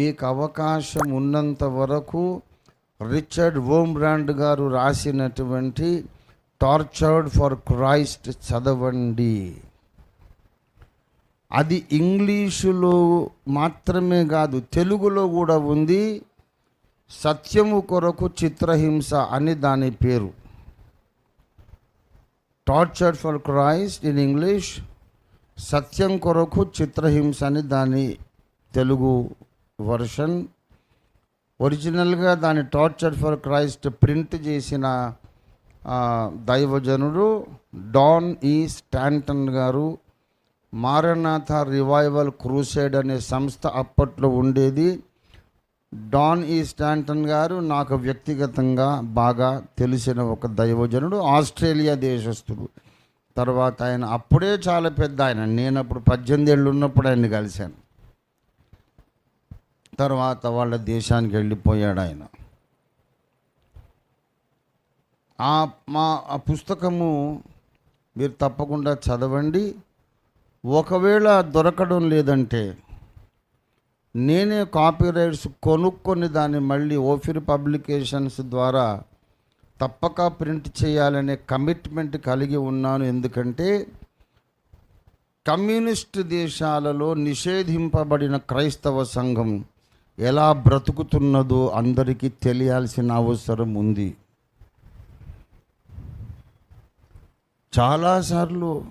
మీకు అవకాశం ఉన్నంత వరకు రిచర్డ్ వోమ్బ్రాండ్ గారు రాసినటువంటి టార్చర్డ్ ఫర్ క్రైస్ట్ చదవండి. అది ఇంగ్లీషులో మాత్రమే కాదు తెలుగులో కూడా ఉంది. సత్యము కొరకు చిత్రహింస అని దాని పేరు. Tortured for Christ in English సత్యం కొరకు చిత్రహింస అని దాని తెలుగు వర్షన్ ఒరిజినల్గా దాని టార్చర్ ఫర్ క్రైస్ట్ ప్రింట్ చేసిన దైవజనుడు డాన్ ఈ స్టాంటన్ గారు మారనాథ రివైవల్ క్రూసైడ్ అనే సంస్థ అప్పట్లో ఉండేది. డాన్ ఈ స్టాంటన్ గారు నాకు వ్యక్తిగతంగా బాగా తెలిసిన ఒక దైవజనుడు ఆస్ట్రేలియా దేశస్థుడు. తర్వాత ఆయన అప్పుడే చాలా పెద్ద ఆయన. నేను అప్పుడు పద్దెనిమిది ఏళ్ళు ఉన్నప్పుడు ఆయన్ని కలిశాను. తర్వాత వాళ్ళ దేశానికి వెళ్ళిపోయాడు ఆయన. ఆ మా ఆ పుస్తకము మీరు తప్పకుండా చదవండి. ఒకవేళ దొరకడం లేదంటే నేనే కాపీరైట్స్ కొనుక్కొని దాన్ని మళ్ళీ ఓఫిర్ పబ్లికేషన్స్ ద్వారా తప్పక ప్రింట్ చేయాలనే కమిట్మెంట్ కలిగి ఉన్నాను. ఎందుకంటే కమ్యూనిస్ట్ దేశాలలో నిషేధింపబడిన క్రైస్తవ సంఘం ఎలా బ్రతుకుతున్నదో అందరికీ తెలియాల్సిన అవసరం ఉంది. చాలాసార్లు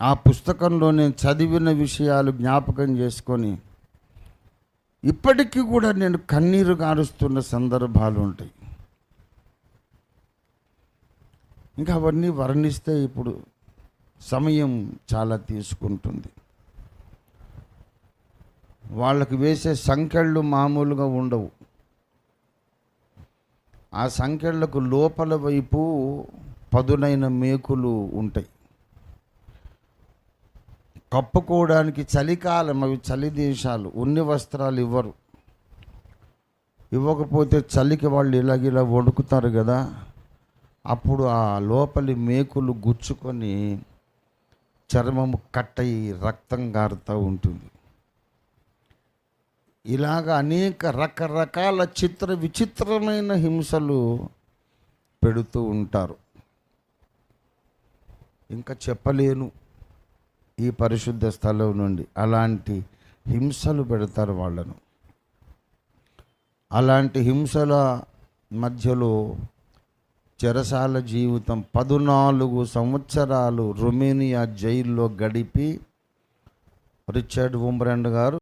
ఆ పుస్తకంలో నేను చదివిన విషయాలు జ్ఞాపకం చేసుకొని ఇప్పటికీ కూడా నేను కన్నీరు గారుస్తున్న సందర్భాలు ఉంటాయి. ఇంకా అవన్నీ వర్ణిస్తే ఇప్పుడు సమయం చాలా తీసుకుంటుంది. వాళ్ళకి వేసే సంఖ్యలు మామూలుగా ఉండవు. ఆ సంఖ్యలకు లోపల వైపు పదునైన మేకులు ఉంటాయి. కప్పుకోవడానికి చలికాలం అవి చలి దేశాలు ఉన్ని వస్త్రాలు ఇవ్వరు. ఇవ్వకపోతే చలికి వాళ్ళు ఇలాగిలా వణుకుతారు కదా. అప్పుడు ఆ లోపలి మేకులు గుచ్చుకొని చర్మము కట్టయి రక్తం గారుతూ ఉంటుంది. ఇలాగ అనేక రకరకాల చిత్ర విచిత్రమైన హింసలు పెడుతూ ఉంటారు. ఇంకా చెప్పలేను ఈ పరిశుద్ధ స్థలం నుండి. అలాంటి హింసలు పెడతారు వాళ్ళను. అలాంటి హింసల మధ్యలో చెరసాల జీవితం పదునాలుగు సంవత్సరాలు రొమేనియా జైల్లో గడిపి రిచర్డ్ ఉమ్బ్రాండ్ గారు